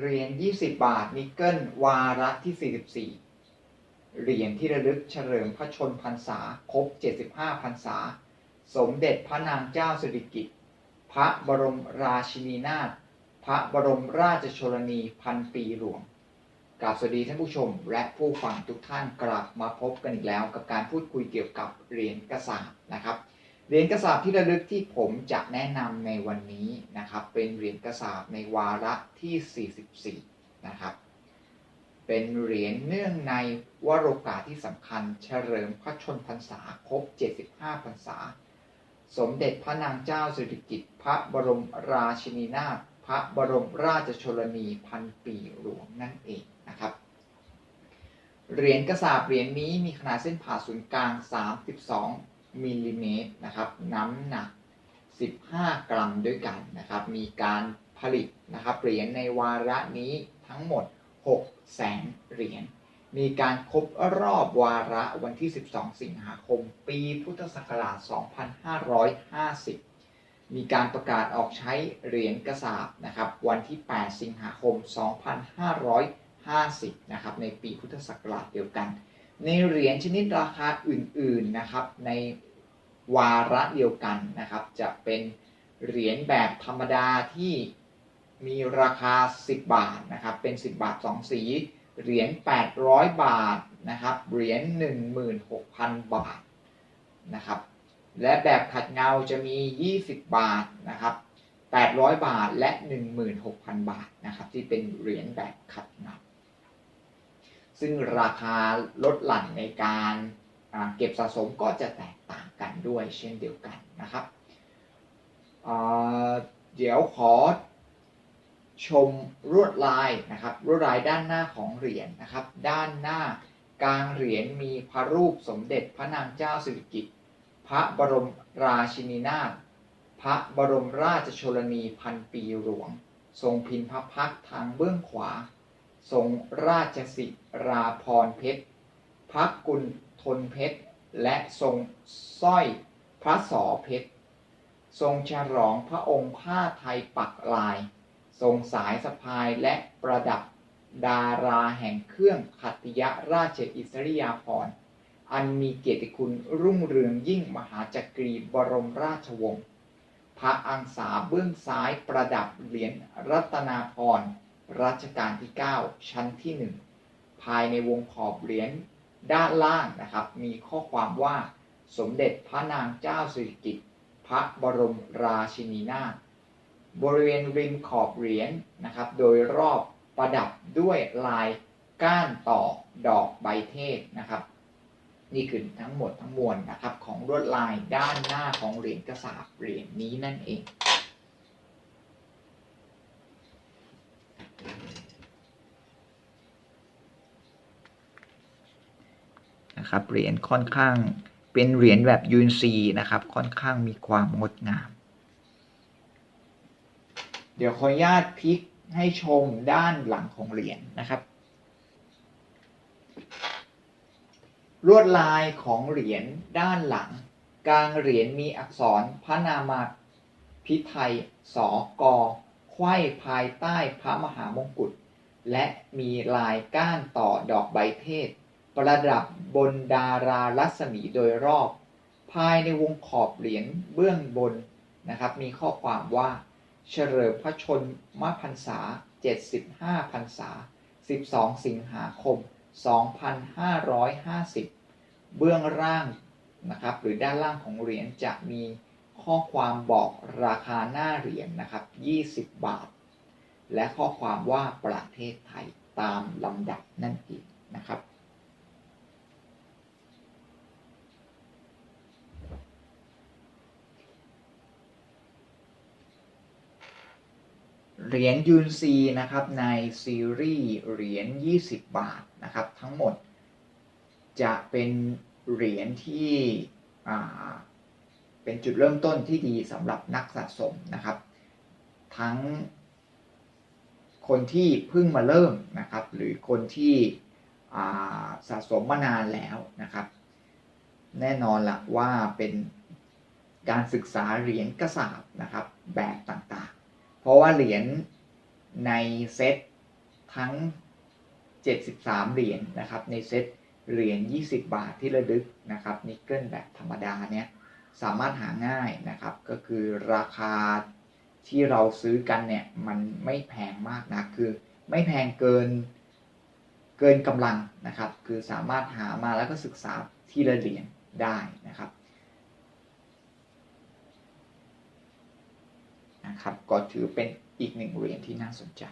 เหรียญ20 บาท นิกเกิลวาระที่ 44 เหรียญที่ระลึกเฉลิมพระชนพรรษา ครบ 75พรรษา สมเด็จพระนางเจ้าสิริกิติ์พระบรมราชินีนาถพระบรมราชชนนีพันปีหลวงกราบสวัสดีท่านผู้ชม และผู้ฟังทุกท่านกลับมาพบกันอีกแล้ว กับการพูดคุยเกี่ยวกับเหรียญกระสาบนะครับ เหรียญกระสาบที่ระลึกที่ผมจะแนะนำในวันนี้นะครับ เป็นเหรียญกระสาบในวาระที่ 44 นะครับ เป็นเหรียญเนื่องในวโรกาสที่สำคัญ เฉลิมพระชนพรรษาครบ 75 พรรษา สมเด็จพระนางเจ้าสิริกิติ์พระบรมราชินีนาถพระบรมราชชนนีพันปีหลวงนั่นเองนะครับเหรียญกระสาบเหรียญนี้มีขนาดเส้นผ่าศูนย์กลาง 32 มิลลิเมตรนะครับ น้ำหนัก 15 กรัมด้วยกันนะครับ มีการผลิตนะครับเหรียญในวาระนี้ทั้งหมด 6 แสนเหรียญ มีการครบรอบวาระวันที่ 12 สิงหาคม ปีพุทธศักราช 2550 มีการประกาศออกใช้เหรียญกระสาบนะครับ วันที่ 8 สิงหาคม 2550 นะครับ ในปีพุทธศักราชเดียวกัน ในเหรียญชนิดราคาอื่นๆนะครับ ในวาระเดียวกันนะครับ จะเป็นเหรียญแบบธรรมดาที่มีราคา 10 บาทนะครับ เป็น 10 บาท 2 สี เหรียญ 800 บาทนะครับ เหรียญ 16,000 บาทนะครับ และแบบขัดเงาจะมี 20 บาทนะครับ 800 บาทและ 16,000 บาทนะครับ ที่เป็นเหรียญแบบขัดเงา ซึ่งราคาลดหลั่นในการเก็บสะสมก็จะแตกต่างกันด้วยเช่นเดียวกันนะครับอ่าเดี๋ยวขอชมลวดลายนะครับลวดลายด้านหน้าของเหรียญนะครับ ด้านหน้ากลางเหรียญมีพระรูปสมเด็จพระนางเจ้าสิริกิติ์พระบรมราชินีนาถพระบรมราชชนนีพันปีหลวง ทรงพิมพ์พระพักทางเบื้องขวา ทรงราชสิราพรเพชรพระกุลทนเพชร และทรงสร้อยพระสอเพชร ทรงฉลองพระองค์ผ้าไทยปักลาย ทรงสายสะพายและประดับดาราแห่งเครื่องขัติยราชอิสริยาภรณ์อันมีเกียรติคุณรุ่งเรืองยิ่งมหาจักรีบรมราชวงศ์พระอังสาเบื้องซ้ายประดับเหรียญรัตนาพรณ์ รัชกาลที่ 9 ชั้นที่ 1 ภายในวงขอบเหรียญด้านล่างนะครับ มีข้อความว่าสมเด็จพระนางเจ้าสิริกิติ์พระบรมราชินีนาถบริเวณริมขอบเหรียญนะครับ โดยรอบประดับด้วยลายก้านต่อดอกใบเทศนะครับ นี่คือทั้งหมดทั้งมวลนะครับ ของลวดลายด้านหน้าของเหรียญกระสาบเหรียญนี้นั่นเอง นะครับเหรียญค่อนข้างเป็นเหรียญแบบยูนซีนะครับค่อนข้างมีความงดงาม เดี๋ยวขออนุญาตพลิกให้ชมด้านหลังของเหรียญนะครับ ลวดลายของเหรียญด้านหลัง กลางเหรียญมีอักษรพระนามาพิไทยสอกอไขว้ภายใต้พระมหามงกุฎและมีลายก้านต่อดอกใบเทศ ประดับบนดารารัศมีโดยรอบ ภายในวงขอบเหรียญเบื้องบนนะครับมีข้อความว่า เฉลิมพระชนมพรรษา 75พรรษา 12 สิงหาคม 2550 เบื้องล่างนะครับหรือด้านล่างของเหรียญจะมีข้อความบอกราคาหน้าเหรียญนะครับ 20 บาท และข้อความว่าประเทศไทยตามลำดับนั่นเองนะครับ เหรียญยูนซีนะครับในซีรีส์เหรียญ 20 บาทนะครับทั้งหมด จะเป็นเหรียญที่เป็นจุดเริ่มต้นที่ดีสำหรับนักสะสมนะครับ ทั้งคนที่เพิ่งมาเริ่มนะครับ หรือคนที่สะสมมานานแล้วนะครับ แน่นอนละว่าเป็นการศึกษาเหรียญกระสาบนะครับแบบต่าง เพราะว่าเหรียญในเซตทั้ง 73 เหรียญนะครับ ในเซตเหรียญ 20 บาทที่ระลึกนะครับนิกเกิลแบบธรรมดาเนี้ยสามารถหาง่ายนะครับ ก็คือราคาที่เราซื้อกันเนี่ยมันไม่แพงมากนะคือไม่แพงเกินเกินกำลังนะครับ คือสามารถหามาแล้วก็ศึกษาทีละเหรียญได้นะครับ นะครับ ก็ถือเป็นอีกหนึ่งเหรียญที่น่าสนใจ